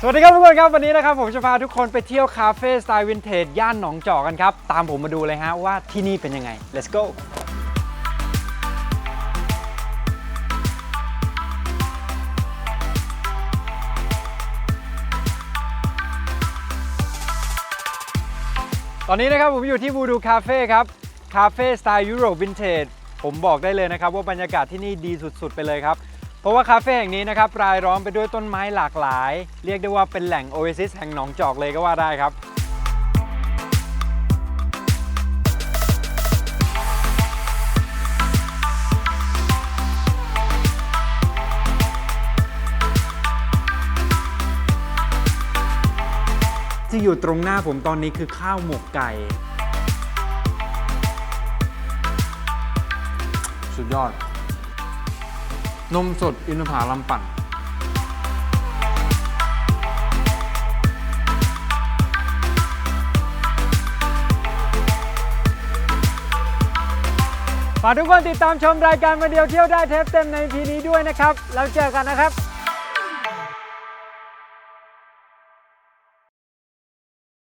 สวัสดีครับทุกคนครับวันนี้นะครับผมจะพาทุกคนไปเที่ยวคาเฟ่สไตล์วินเทจย่านหนองจอกกันครับ ตามผมมาดูเลยฮะว่าที่นี่เป็นยังไง let's go ตอนนี้นะครับผมอยู่ที่บูดูคาเฟ่ครับ คาเฟ่สไตล์ยุโรปวินเทจผมบอกได้เลยนะครับว่าบรรยากาศที่นี่ดีสุดๆ ไปเลยครับ เพราะว่าคาเฟ่แห่งนี้นะครับรายล้อมไปด้วยต้นไม้หลากหลาย เรียกได้ว่าเป็นแหล่งโอเอซิสแห่งหนองจอกเลยก็ว่าได้ครับ ที่อยู่ตรงหน้าผมตอนนี้คือข้าวหมกไก่ สุดยอด นมสดอินทผลัมปั่น ฝากทุกคนติดตามชมรายการมาเดียวเที่ยวได้เทปเต็มในทีนี้ด้วยนะครับ แล้วเจอกันนะครับ